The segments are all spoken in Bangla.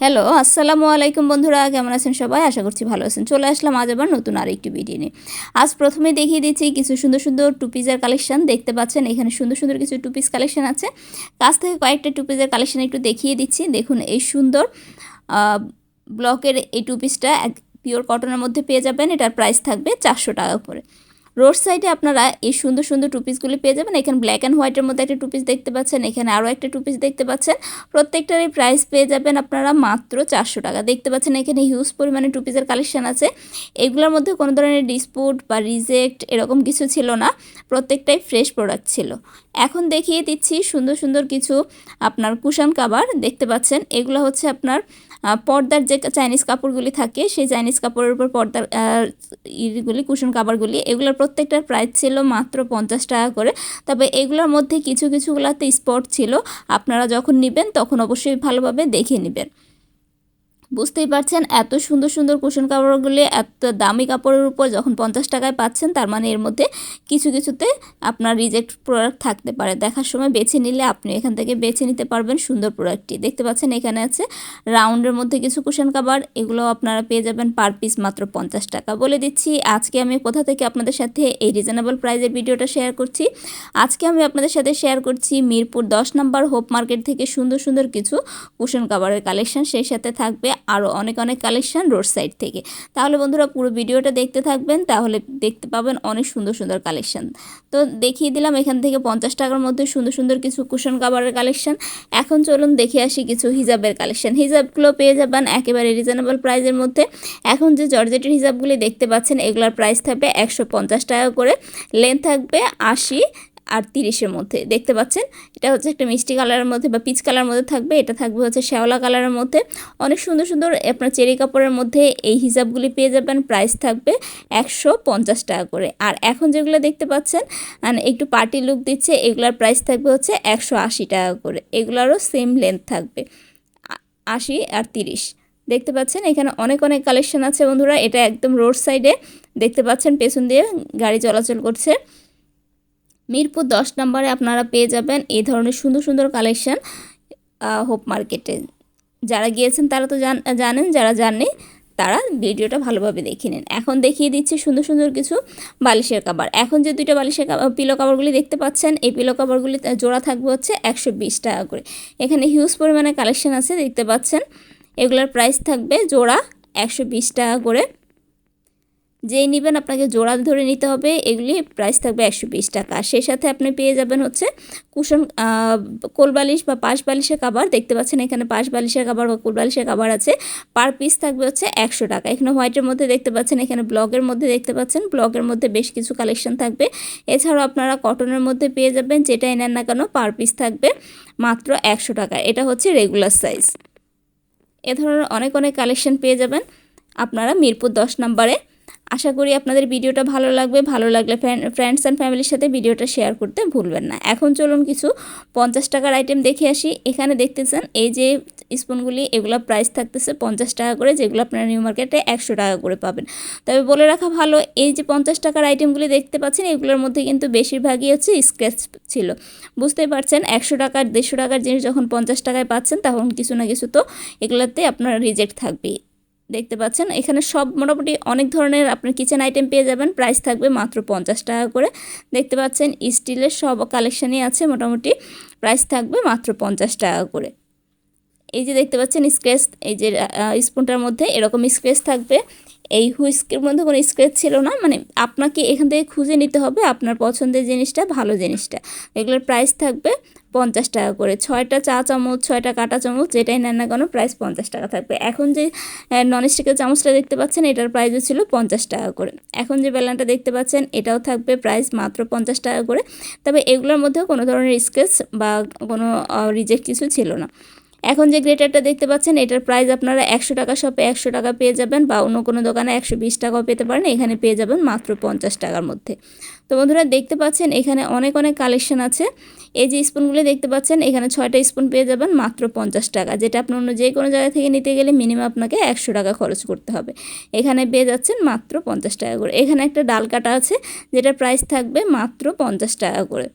হ্যালো আসসালামু আলাইকুম বন্ধুরা, কেমন আছেন সবাই? আশা করছি ভালো আছেন। চলে আসলাম আজ আবার নতুন আরেকটি ভিডিও নিয়ে। আজ প্রথমে দেখিয়ে দিচ্ছি কিছু সুন্দর সুন্দর টুপিজের কালেকশন দেখতে পাচ্ছেন, এখানে সুন্দর সুন্দর কিছু টুপিস কালেকশন আছে। কাছ থেকে কয়েকটা টুপিজের কালেকশন একটু দেখিয়ে দিচ্ছি। দেখুন, এই সুন্দর ব্লকের এই টুপিসটা পিওর কটনের মধ্যে পেয়ে যাবেন। এটার প্রাইস থাকবে চারশো টাকা করে। রোড সাইডে আপনারা এই সুন্দর সুন্দর টুপিসগুলি পেয়ে যাবেন। এখানে ব্ল্যাক অ্যান্ড হোয়াইটের মধ্যে একটা টুপিস দেখতে পাচ্ছেন, এখানে আরও একটা টুপিস দেখতে পাচ্ছেন। প্রত্যেকটারই প্রাইস পেয়ে যাবেন আপনারা মাত্র চারশো টাকা। দেখতে পাচ্ছেন এখানে হিউজ পরিমাণে টুপিসের কালেকশান আছে। এগুলোর মধ্যে কোনো ধরনের ডিসপুট বা রিজেক্ট এরকম কিছু ছিল না। প্রত্যেকটাই ফ্রেশ প্রোডাক্ট ছিল। এখন দেখিয়ে দিচ্ছি সুন্দর সুন্দর কিছু আপনার কুশন কাবার দেখতে পাচ্ছেন, এগুলো হচ্ছে আপনার পর্দার যে চাইনিজ কাপড়গুলি থাকে, সেই চাইনিজ কাপড়ের উপর পর্দার ইগুলি, কুশন কাপড়গুলি এগুলোর প্রত্যেকটার প্রাইস ছিল মাত্র পঞ্চাশ টাকা করে। তবে এগুলোর মধ্যে কিছু, কিছুগুলাতে স্পট ছিল। আপনারা যখন নেবেন, তখন অবশ্যই ভালোভাবে দেখে নেবেন। বুঝতেই পারছেন, এত সুন্দর সুন্দর কুশন কাপড়গুলি, এত দামি কাপড়ের উপর যখন পঞ্চাশ টাকায় পাচ্ছেন, তার মানে এর মধ্যে কিছু কিছুতে আপনার রিজেক্ট প্রোডাক্ট থাকতে পারে। দেখার সময় বেছে নিলে আপনি এখান থেকে বেছে নিতে পারবেন সুন্দর প্রোডাক্টটি দেখতে পাচ্ছেন এখানে আছে রাউন্ডের মধ্যে কিছু কুশন কাবার এগুলো আপনারা পেয়ে যাবেন পার পিস মাত্র পঞ্চাশ টাকা। বলে দিচ্ছি, আজকে আমি কোথা থেকে আপনাদের সাথে এই রিজনেবল প্রাইজের ভিডিওটা শেয়ার করছি? আজকে আমি আপনাদের সাথে শেয়ার করছি মিরপুর দশ নম্বর হোপ মার্কেট থেকে সুন্দর সুন্দর কিছু কুশন কাবারের কালেকশন সেই সাথে থাকবে আরও অনেক অনেক কালেকশান রোড সাইড থেকে। তাহলে বন্ধুরা পুরো ভিডিওটা দেখতে থাকবেন, তাহলে দেখতে পাবেন অনেক সুন্দর সুন্দর কালেকশান তো দেখিয়ে দিলাম এখান থেকে পঞ্চাশ টাকার মধ্যে সুন্দর সুন্দর কিছু কুশন কাভারের কালেকশান এখন চলুন দেখে আসি কিছু হিজাবের কালেকশান হিজাবগুলো পেয়ে যাবেন একেবারে রিজনেবল প্রাইজের মধ্যে। এখন যে জর্জেটের হিজাবগুলি দেখতে পাচ্ছেন, এগুলোর প্রাইস থাকবে একশো পঞ্চাশ টাকা করে। লেন্থ থাকবে আশি আর তিরিশের মধ্যে। দেখতে পাচ্ছেন? এটা হচ্ছে একটা মিষ্টি কালারের মধ্যে বা পিচ কালারের মধ্যে থাকবে। এটা থাকবে হচ্ছে শ্যাওলা কালারের মধ্যে। অনেক সুন্দর সুন্দর আপনার চেরি কাপড়ের মধ্যে এই হিসাবগুলি পেয়ে যাবেন। প্রাইস থাকবে একশো পঞ্চাশ টাকা করে। আর এখন যেগুলো দেখতে পাচ্ছেন মানে একটু পার্টি লুক দিচ্ছে, এগুলার প্রাইস থাকবে হচ্ছে একশো আশি টাকা করে। এগুলারও সেম লেন্থ থাকবে। আশি আর তিরিশ। দেখতে পাচ্ছেন? এখানে অনেক অনেক কালেকশন আছে বন্ধুরা। এটা একদম রোড সাইডে দেখতে পাচ্ছেন? পেছন দিয়ে গাড়ি চলাচল করছে। মিরপুর দশ নম্বরে আপনারা পেয়ে যাবেন এই ধরনের সুন্দর সুন্দর কালেকশান হোপ মার্কেটে। যারা গিয়েছেন তারা তো জানেন, যারা জানে তারা ভিডিওটা ভালোভাবে দেখে নিন। এখন দেখিয়ে দিচ্ছি সুন্দর সুন্দর কিছু বালিশের কাবার। এখন যে দুইটা বালিশের পিলো কাবারগুলি দেখতে পাচ্ছেন, এই পিলো কাবারগুলি জোড়া থাকবে হচ্ছে একশো বিশ টাকা করে। এখানে হিউজ পরিমাণে কালেকশন আছে, দেখতে পাচ্ছেন। এগুলোর প্রাইস থাকবে জোড়া একশো বিশ টাকা করে। যেই নেবেন আপনাকে জোড়া ধরে নিতে হবে, এগুলি প্রাইস থাকবে একশো বিশ টাকা। সেই সাথে আপনি পেয়ে যাবেন হচ্ছে কুশন কোলবালিশ বা পাশ বালিশের কাবার। দেখতে পাচ্ছেন এখানে পাশ বালিশের কাবার বা কোলবালিশের কাবার আছে। পার পিস থাকবে হচ্ছে একশো টাকা। এখানে হোয়াইটের মধ্যে দেখতে পাচ্ছেন, এখানে ব্লগের মধ্যে দেখতে পাচ্ছেন ব্লগের মধ্যে বেশ কিছু কালেকশন থাকবে। এছাড়াও আপনারা কটনের মধ্যে পেয়ে যাবেন, যেটাই নেন না কেন পার পিস থাকবে মাত্র একশো টাকা। এটা হচ্ছে রেগুলার সাইজ এ ধরনের অনেক অনেক কালেকশন পেয়ে যাবেন। আপনারা মিরপুর দশ নম্বরে আশা করি আপনাদের ভিডিওটা ভালো লাগবে, ভালো লাগলে ফ্রেন্ডস অ্যান্ড ফ্যামিলির সাথে ভিডিওটা শেয়ার করতে ভুলবেন না। এখন চলুন কিছু পঞ্চাশ টাকার আইটেম দেখে আসি। এখানে দেখতেছেন, এই যে স্পুনগুলি এগুলো প্রাইস থাকতেছে পঞ্চাশ টাকা করে, যেগুলো আপনারা নিউ মার্কেটে একশো টাকা করে পাবেন। তবে বলে রাখা ভালো, এই যে পঞ্চাশ টাকার আইটেমগুলি দেখতে পাচ্ছেন, এগুলোর মধ্যে কিন্তু বেশিরভাগই হচ্ছে স্ক্র্যাচ ছিল। বুঝতেই পারছেন, একশো টাকার দেড়শো টাকার জিনিস যখন পঞ্চাশ টাকায় পাচ্ছেন, তখন কিছু না কিছু তো এগুলোতে আপনার রিজেক্ট থাকবেই। দেখতে পাচ্ছেন, এখানে সব মোটামুটি অনেক ধরনের আপনার কিচেন আইটেম পেয়ে যাবেন। প্রাইস থাকবে মাত্র পঞ্চাশ টাকা করে। দেখতে পাচ্ছেন, স্টিলের সব কালেকশানই আছে মোটামুটি। প্রাইস থাকবে মাত্র পঞ্চাশ টাকা করে। এই যে দেখতে পাচ্ছেন স্ক্রেচ এই যে স্পুনটার মধ্যে এরকম স্ক্রেচ থাকবে। এই হুইস্কের মধ্যে কোনো স্ক্রেচ ছিল না মানে আপনাকে এখান থেকে খুঁজে নিতে হবে আপনার পছন্দের জিনিসটা, ভালো জিনিসটা। এগুলোর প্রাইস থাকবে পঞ্চাশ টাকা করে। ছয়টা চা চামচ, ছয়টা কাটা চামচ, যেটাই নেন না কেন প্রাইস পঞ্চাশ টাকা থাকবে। এখন যে ননস্টিকের চামচটা দেখতে পাচ্ছেন, এটার প্রাইসও ছিল পঞ্চাশ টাকা করে। এখন যে বেলানটা দেখতে পাচ্ছেন, এটাও থাকবে প্রাইস মাত্র পঞ্চাশ টাকা করে। তবে এগুলোর মধ্যেও কোনো ধরনের স্কেচ বা কোনো রিজেক্ট কিছু ছিল না। এখন যে গ্রেটারটা দেখতে পাচ্ছেন, এটার প্রাইস আপনারা একশো টাকা শপে একশো টাকা পেয়ে যাবেন বা অন্য কোনো দোকানে একশো বিশ টাকাও পেতে পারেন, এখানে পেয়ে যাবেন মাত্র পঞ্চাশ টাকার মধ্যে। তো বন্ধুরা, দেখতে পাচ্ছেন, এখানে অনেক অনেক কালেকশন আছে। এই যে স্পুনগুলো দেখতে পাচ্ছেন, এখানে ছয়টা স্পুন পেয়ে যাবেন মাত্র পঞ্চাশ টাকা। যেটা আপনি অন্য যে কোনো জায়গা থেকে নিতে গেলে মিনিমাম আপনাকে একশো টাকা খরচ করতে হবে। এখানে পেয়ে যাচ্ছেন মাত্র পঞ্চাশ টাকা করে। এখানে একটা ডাল কাটা আছে, যেটা প্রাইস থাকবে মাত্র পঞ্চাশ টাকা করে।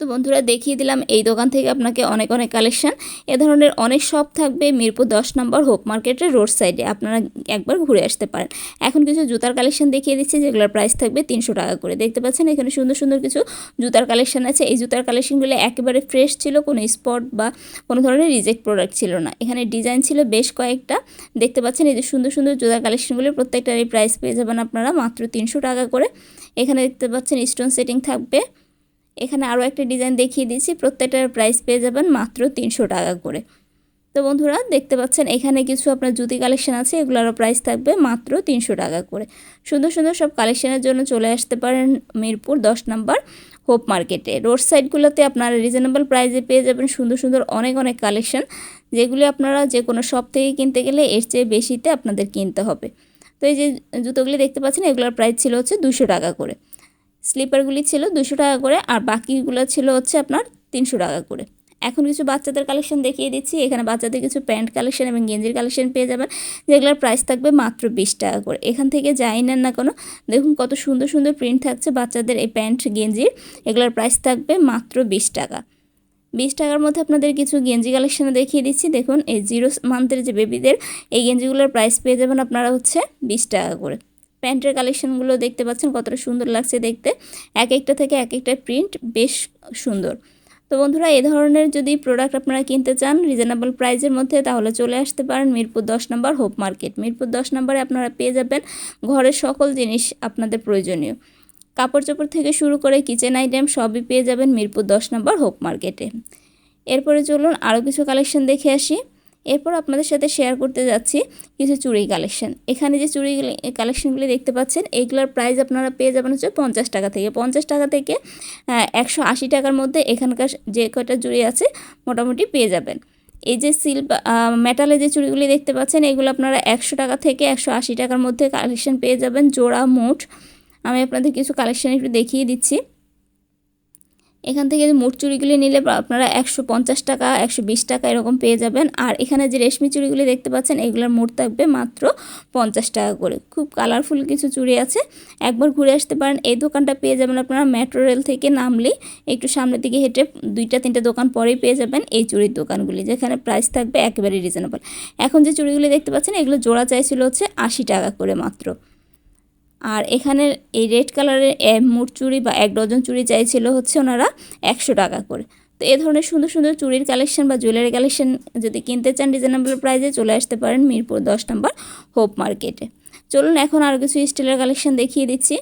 তো বন্ধুরা দেখিয়ে দিলাম এই দোকান থেকে আপনাকে অনেক অনেক কালেকশন। এ ধরনের অনেক শপ থাকবে মিরপুর দশ নম্বর হোপ মার্কেটের রোড সাইডে। আপনারা একবার ঘুরে আসতে পারেন। এখন কিছু জুতার কালেকশন দেখিয়ে দিচ্ছি, যেগুলোর প্রাইস থাকবে তিনশো টাকা করে। দেখতে পাচ্ছেন, এখানে সুন্দর সুন্দর কিছু জুতার কালেকশন আছে। এই জুতার কালেকশনগুলো একেবারে ফ্রেশ ছিল, কোনো স্পট বা কোনো ধরনের রিজেক্ট প্রোডাক্ট ছিল না। এখানে ডিজাইন ছিল বেশ কয়েকটা। দেখতে পাচ্ছেন, এই যে সুন্দর সুন্দর জুতার কালেকশনগুলো প্রত্যেকটারই প্রাইস পেয়ে যাবেন আপনারা মাত্র তিনশো টাকা করে। এখানে দেখতে পাচ্ছেন স্টোন সেটিং থাকবে। এখানে আরও একটা ডিজাইন দেখিয়ে দিচ্ছি প্রত্যেকটার প্রাইস পেয়ে যাবেন মাত্র তিনশো টাকা করে। তো বন্ধুরা, দেখতে পাচ্ছেন এখানে কিছু আপনার জুতি কালেকশন আছে, এগুলোরও প্রাইস থাকবে মাত্র তিনশো টাকা করে। সুন্দর সুন্দর সব কালেকশনের জন্য চলে আসতে পারেন মিরপুর দশ নম্বর হোপ মার্কেটে রোড সাইডগুলোতে আপনারা রিজনেবল প্রাইসে পেয়ে যাবেন সুন্দর সুন্দর অনেক অনেক কালেকশন যেগুলি আপনারা যে কোনো শপ থেকে কিনতে গেলে এর চেয়ে বেশিতে আপনাদের কিনতে হবে। তো এই যে জুতোগুলি দেখতে পাচ্ছেন, এগুলোর প্রাইস ছিল হচ্ছে দুশো টাকা করে। স্লিপারগুলি ছিল দুশো টাকা করে আর বাকিগুলো ছিল হচ্ছে আপনার তিনশো টাকা করে। এখন কিছু বাচ্চাদের কালেকশন দেখিয়ে দিচ্ছি। এখানে বাচ্চাদের কিছু প্যান্ট কালেকশন এবং গেঞ্জির কালেকশন পেয়ে যাবেন। যেগুলোর প্রাইস থাকবে মাত্র বিশ টাকা করে। এখান থেকে যাই নেন না কোনো, দেখুন কত সুন্দর সুন্দর প্রিন্ট থাকছে বাচ্চাদের এই প্যান্ট গেঞ্জির। এগুলোর প্রাইস থাকবে মাত্র বিশ টাকা। বিশ টাকার মধ্যে আপনাদের কিছু গেঞ্জি কালেকশানে দেখিয়ে দিচ্ছি। দেখুন এই জিরো মান্থের যে বেবিদের এই গেঞ্জিগুলোর প্রাইস পেয়ে যাবেন আপনারা হচ্ছে বিশ টাকা করে। প্যান্টের কালেকশনগুলো দেখতে পাচ্ছেন, কতটা সুন্দর লাগছে দেখতে। এক একটা থেকে এক একটা প্রিন্ট বেশ সুন্দর। তো বন্ধুরা, এ ধরনের যদি প্রোডাক্ট আপনারা কিনতে চান রিজনেবল প্রাইসের মধ্যে, তাহলে চলে আসতে পারেন মিরপুর দশ নম্বর হোপ মার্কেট মিরপুর দশ নম্বরে আপনারা পেয়ে যাবেন ঘরের সকল জিনিস আপনাদের প্রয়োজনীয়। কাপড় চোপড় থেকে শুরু করে কিচেন আইটেম সবই পেয়ে যাবেন মিরপুর দশ নম্বর হোপ মার্কেটে এরপরে চলুন আরও কিছু কালেকশন দেখে আসি। এরপর আপনাদের সাথে শেয়ার করতে যাচ্ছি কিছু চুড়ি কালেকশন এখানে যে চুড়ি কালেকশনগুলি দেখতে পাচ্ছেন এইগুলোর প্রাইস আপনারা পেয়ে যাবেন হচ্ছে পঞ্চাশ টাকা থেকে। পঞ্চাশ টাকা থেকে একশো আশি টাকার মধ্যে এখানকার যে কয়টা চুড়ি আছে মোটামুটি পেয়ে যাবেন। এই যে সিল্ক মেটালে যে চুড়িগুলি দেখতে পাচ্ছেন, এগুলো আপনারা একশো টাকা থেকে একশো আশি টাকার মধ্যে কালেকশন পেয়ে যাবেন। জোড়া মুঠ আমি আপনাদের কিছু কালেকশন একটু দেখিয়ে দিচ্ছি। এখান থেকে মোট চুড়িগুলি নিলে আপনারা একশো পঞ্চাশ টাকা, একশো বিশ টাকা এরকম পেয়ে যাবেন। আর এখানে যে রেশমি চুড়িগুলি দেখতে পাচ্ছেন, এগুলোর মোট থাকবে মাত্র পঞ্চাশ টাকা করে। খুব কালারফুল কিছু চুড়ি আছে। একবার ঘুরে আসতে পারেন। এই দোকানটা পেয়ে যাবেন আপনারা মেট্রো রেল থেকে নামলেই একটু সামনের দিকে হেঁটে দুইটা, তিনটা দোকান পরেই পেয়ে যাবেন এই চুড়ির দোকানগুলি, যেখানে প্রাইস থাকবে একেবারে রিজনেবল এখন যে চুড়িগুলি দেখতে পাচ্ছেন, এগুলো জোড়া চাইছিল হচ্ছে আশি টাকা করে মাত্র। আর এখানের এই রেড কালারের মুট চুড়ি বা এক ডজন চুড়ি চাইছিল হচ্ছে ওনারা একশো টাকা করে। তো এ ধরনের সুন্দর সুন্দর চুড়ির কালেকশন বা জুয়েলারি কালেকশন যদি কিনতে চান রিজনেবল প্রাইসে চলে আসতে পারেন মিরপুর দশ নম্বর হোপ মার্কেটে চলুন এখন আরও কিছু স্টিলের কালেকশন দেখিয়ে দিচ্ছি।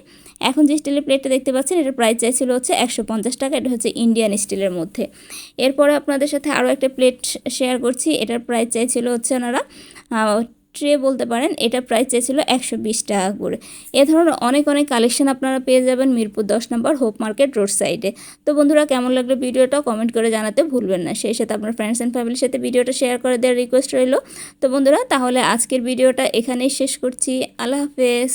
এখন যে স্টিলের প্লেটটা দেখতে পাচ্ছেন, এটার প্রাইস চাইছিল হচ্ছে একশো পঞ্চাশ টাকা, এটা হচ্ছে ইন্ডিয়ান স্টিলের মধ্যে। এরপরে আপনাদের সাথে আরও একটা প্লেট শেয়ার করছি, এটার প্রাইস চাইছিল হচ্ছে ওনারা ট্রে বলতে পারেন এটা প্রাইস চেয়েছিল একশো বিশ টাকা করে। এ ধরনের অনেক অনেক কালেকশন আপনারা পেয়ে যাবেন মিরপুর দশ নম্বর হোপ মার্কেট রোড সাইডে তো বন্ধুরা, কেমন লাগল ভিডিওটা কমেন্ট করে জানাতে ভুলবেন না। সেই সাথে আপনার ফ্রেন্ডস অ্যান্ড ফ্যামিলির সাথে ভিডিওটা শেয়ার করে দেওয়ার রিকোয়েস্ট রইল। তো বন্ধুরা, তাহলে আজকের ভিডিওটা এখানেই শেষ করছি। আল্লাহ হাফেজ।